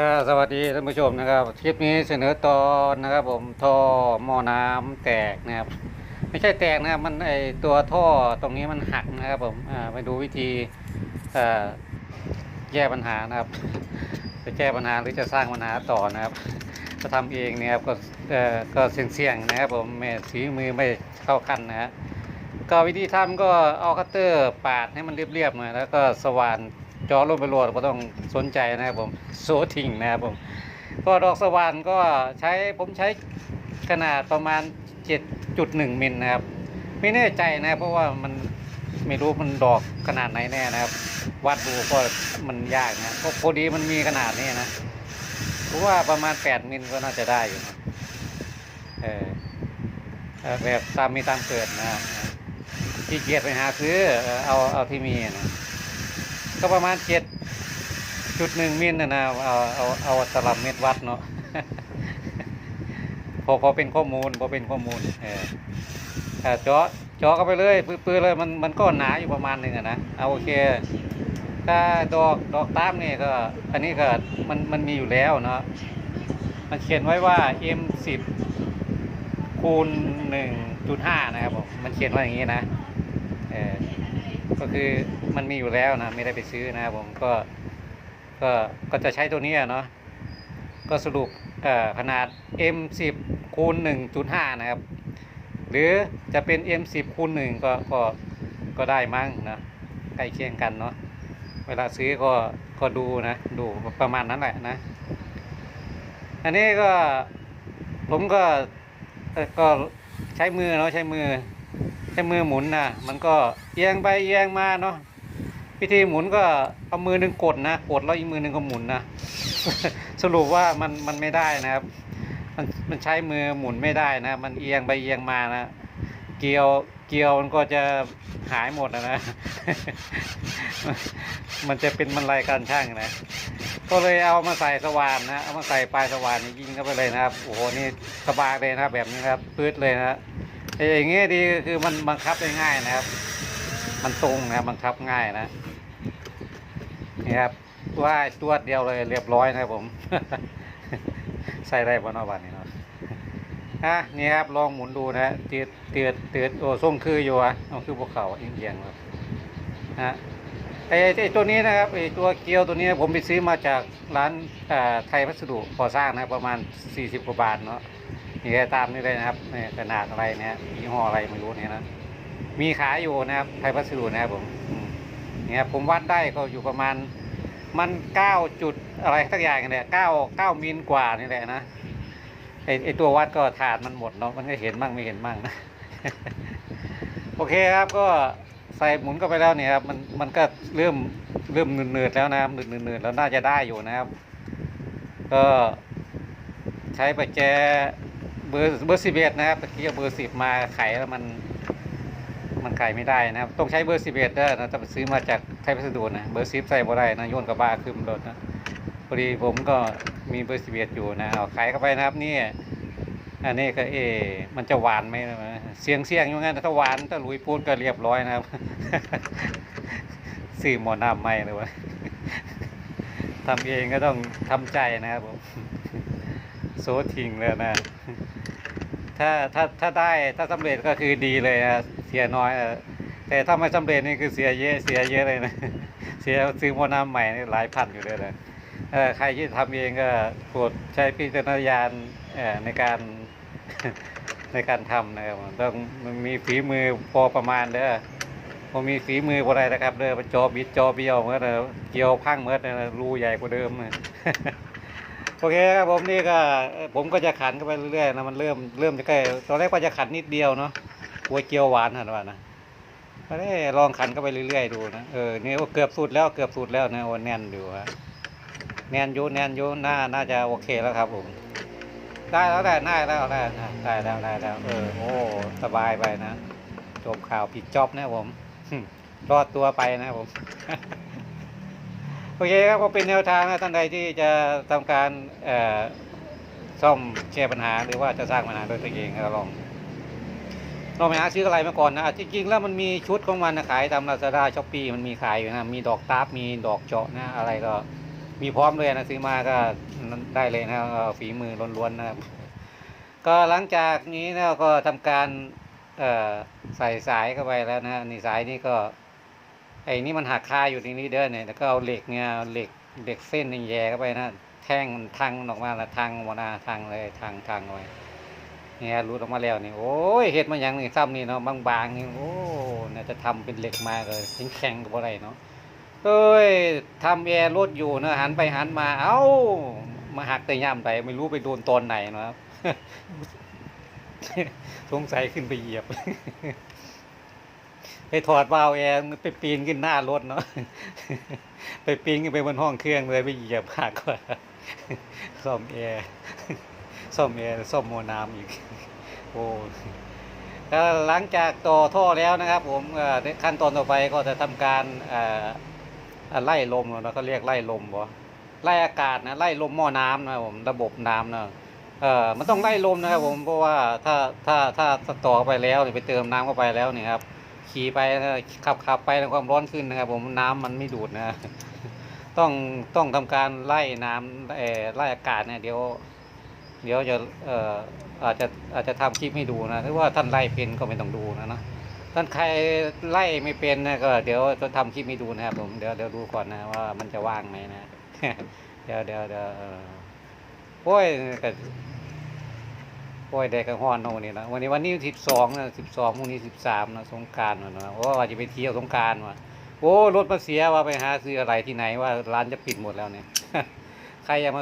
ก็สวัสดีท่านผู้ชมนะครับคลิปนี้เสนอตอนนะครับ ผมท่อหม้อน้ำแตกนะครับไม่ใช่แตกนะครับมันไอตัวท่อตรงนี้มันหักนะครับ ผมไปดูวิธีแก้ปัญหานะครับจะแก้ปัญหาหรือจะสร้างปัญหาต่อนะครับจะทำเองเนี่ยครับก็เอ่ก็เสี่ยงๆนะครับ ผมแม่สีมือไม่เข้าขั้นนะฮะก็วิธีทำก็เอาคัตเตอร์ปาดให้มันเรียบๆหน่อยแล้วก็สว่าน จอลงไปโหลดก็ต้องสนใจนะครับผมโซทิ้งนะครับผมก็ดอกสว่านก็ใช้ผมใช้ขนาดประมาณ 7.1มิลนะครับ ไม่แน่ใจนะเพราะว่ามันไม่รู้มันดอกขนาดไหนแน่นะครับ วัดดูก็มันยากนะก็พอดีมันมีขนาดนี้นะเพราะว่าประมาณ 8มิลก็น่าจะได้อยู่นะเออแบบตามมีตามเกิดนะครับที่เกียจไปหาซื้อเออเอาเอาที่มีนะ ก็ประมาณ7จุดหนึ่งมิลนะนะเอาเอาเอาตลับเม็ดวัดเนาะพอพอเป็นข้อมูลพอเป็นข้อมูลเออถ้าเจาะเจาะเข้าไปเลยปื้อๆเลยมันมันก็หนาอยู่ประมาณหนึ่งอะนะเอาโอเค ถ้าดอกดอกตามนี่ก็อันนี้ก็มันมันมีอยู่แล้วเนาะมันเขียนไว้ว่า M10 คูณ1.5 นะครับผมมันเขียนไว้อย่างนี้นะเออ ก็คือมันมีอยู่แล้วนะไม่ได้ไปซื้อนะครับผมก็ก็ก็จะใช้ตัวนี้เนาะก็สรุปขนาด M10 คูณ1.5 นะครับ หรือจะเป็น M10 คูณ1ก็ก็ก็ได้มั้งนะใกล้เคียงกันเนาะเวลาซื้อก็ก็ดูนะ ดูประมาณนั้นแหละนะ อันนี้ก็ผมก็ก็ใช้มือเนาะใช้มือ ช้มือหมุนนะมันก็เอียงไปเอียงมาเนาะวิธีหมุนก็เอามือหนึ่งกดนะกดแล้วอีกมือหนึ่งก็หมุนนะสรุปว่ามันมันไม่ได้นะครับ มันมันใช้มือหมุนไม่ได้นะ มันเอียงไปเอียงมานะเกลียวเกลียวมันก็จะหายหมดนะนะมันจะเป็นมันลายการช่างนะ ก็เลยเอามาใส่สว่านนะ เอามาใส่ปลายสว่านยิงเข้าไปเลยนะครับ โอ้โห นี่สบายเลยนะแบบนี้ครับ ปื๊ดเลยนะ ไอ้อย่างเงี้ยดีคือมันบังคับได้ง่ายนะครับ มันตรงนะบังคับง่ายนะนี่ครับว่าตัวเดียวเลยเรียบร้อยนะครับผม ใส่ได้บนนอวันนี้เนาะอะนี่ครับลองหมุนดูนะเตือดเตือดเตือดโอ้ส้มคืออยู่อะเอาคือพวกเขาเอียงๆครับฮะไอ้ไอ้ตัวนี้นะครับไอ้ตัวเกลียวตัวนี้ผมไปซื้อมาจากร้านไทยพัสดุก่อสร้างนะประมาณ 40 กว่าบาทเนาะ นี่ก็ตามนี่เลยนะครับนี่ขนาดอะไรเนี่ยยี่ห้ออะไรไม่รู้เนี่ยนะมีขายอยู่นะครับไทยพัสดุนะครับผมเนี่ยผมวัดได้ก็อยู่ประมาณมันเก้าจุดอะไรสักอย่างเนี่ยเก้าเก้ามิลกว่านี่แหละนะไอไอตัววัดก็ถาดมันหมดเนาะมันก็เห็นบ้างไม่เห็นบ้างนะโอเคครับก็ใส่หมุนเข้าไปแล้วเนี่ยครับมันมันก็เริ่มเริ่มหนืดๆแล้วนะครับหนืดๆแล้วน่าจะได้อยู่นะครับ ก็ใช้ประแจ บอร์เบอร์สิบเอ็ดนะครับตะกี้เอาเบอร์สิบมาไขแล้วมัน มันขายไม่ได้นะครับ ต้องใช้เบอร์สิบเอ็ดนะถ้าไปซื้อมาจากไทยพัสดุนะเบอร์สิบใส่บ่ได้นะโยนกับบ้าคืมรถนะพอดีผมก็มีเบอร์สิบเอ็ดอยู่นะเอาขายเข้าไปนะครับนี่อันนี้ก็เอ มันจะหวานไหมนะเสียงเสียงอยู่งั้นถ้าหวานถ้าลุยพูดก็เรียบร้อยนะครับซื้อหมอน้ำไม่เลยวะทำเองก็ต้องทำใจนะครับผม โซทิ้งเลยนะ ถ้าถ้าถ้าได้ถ้าสำเร็จก็คือดีเลยนะเสียน้อยนะแต่ถ้าไม่สำเร็จนี่คือเสียเยอะเสียเยอะเลยนะเสียซื้อมอน้ำใหม่นี่หลายพันอยู่เลยนะใครที่ทำเองก็โปรดใช้พิจารณญาณในการในการทำนะครับต้องมีฝีมือพอประมาณเด้อผมมีฝีมือพอได้นะครับเด้อจอบิดจอเบี้ยวเมื่อเด้อเกี่ยวพังเมื่อเด้อรูใหญ่กว่าเดิมนะ โอเคครับผมนี่ก็ผมก็จะขันเข้าไปเรื่อยๆนะมันเริ่มเริ่มจะใกล้ตอนแรกว่าจะขันนิดเดียวเนาะกลัวเกียวหวานหันว่านะก็ได้ลองขันเข้าไปเรื่อยๆดูนะเออนี่เกือบสุดแล้วเกือบสุดแล้วนะโอ้แน่นอยู่ฮะแน่นอยู่แน่นอยู่น่าน่าจะโอเคแล้วครับผมได้แล้วได้ได้แล้วได้ได้แล้วได้แล้วเออโอ้สบายไปนะจบข่าวผิดจอบนะผมรอดตัวไปนะผม โอเคครับก็เป็นแนวทางนะท่านใดที่จะทำการซ่อมแก้ปัญหาหรือว่าจะสร้างปัญหาโดยตัวเองก็ลองลองไปหาซื้ออะไรมาก่อนนะจริงๆแล้วมันมีชุดของมันนะขายตามลาซาด้าช้อปปี้มันมีขายอยู่นะมีดอกตาร์ฟมีดอกเจาะนะอะไรก็มีพร้อมเลยนะซื้อมาก็ได้เลยนะฝีมือล้วนๆนะครับก็หลังจากนี้นะก็ทำการใส่สายเข้าไปแล้วนะนี่สายนี่ก็ ไอ้นี่มันหักคาอยู่ในนี้เด้อเนี่ยแล้วก็เอาเหล็กเนี่ยเหล็กเหล็กเส้นแย่เข้าไปนะแท่งมันทังออกมาละทังหมดนะทังเลยทังทังเอาไว้เนี่ยรูดออกมาแล้วนี่โอ้ยเห็ดมันย่างนี่ซ้ำนี่เนาะบางๆนี่โอ้เนี่ยจะทำเป็นเหล็กมาเลยแข็งๆกับอะไรเนาะเอ้ยทำแอร์รถอยู่นะหันไปหันมา เอ้ามาหักแต่ย่ำใดไม่รู้ไปโดนตอนไหนเนาะสงสัยขึ้นไปเหยียบ ไปถอดวาล์วแอร์ไปปีนขึ้นหน้ารถเนาะไปปีนขึ้นไปบนห้องเครื่องเลยไปเหยียบหักกว่าซ่อมแอร์ซ่อมแอร์ซ่อมโมน้ำอีกโอ้หลังจากต่อท่อแล้วนะครับ ผมขั้นตอนต่อไปก็จะทำการไล่ลมแล้วก็เรียกไล่ลมบ่ไล่อากาศนะไล่ลมหม้อน้ำนะครับผมระบบน้ำนะเออมันต้องไล่ลมนะครับผมเพราะว่าถ้าถ้าถ้าต่อไปแล้วไปเติมน้ำเข้าไปแล้วเนี่ยครับ ขี่ไปขับขับไปแล้วความร้อนขึ้นนะครับ ผมน้ำมันไม่ดูดนะต้องต้องทำการไล่น้ำเอ่อไล่อากาศเนี่ยเดี๋ยว เดี๋ยวจะเอ่ออาจจะอาจจะทำคลิปให้ดูนะหรือว่าท่านไล่เป็นก็ไม่ต้องดูนะเนาะท่านใครไล่ไม่เป็นนะก็เดี๋ยวจะทำคลิปให้ดูนะครับผมเดี๋ยวเดี๋ยวดูก่อนนะว่ามันจะว่างไหมนะเดี๋ยวเดี๋ยวเดี๋ยวโอ้ย ปล่อยได้กระห้อนโน่นนี่นะวันนี้วันนี้สิบสองนะสิบสองพรุ่งนี้สิบสามนะสงกรารนะโอ้ว่าจะไปเที่ยวสงการว่ะโอ้รถมาเสียว่าไปหาซื้ออะไรที่ไหนว่าร้านจะปิดหมดแล้วเนี่ยใครอยากมา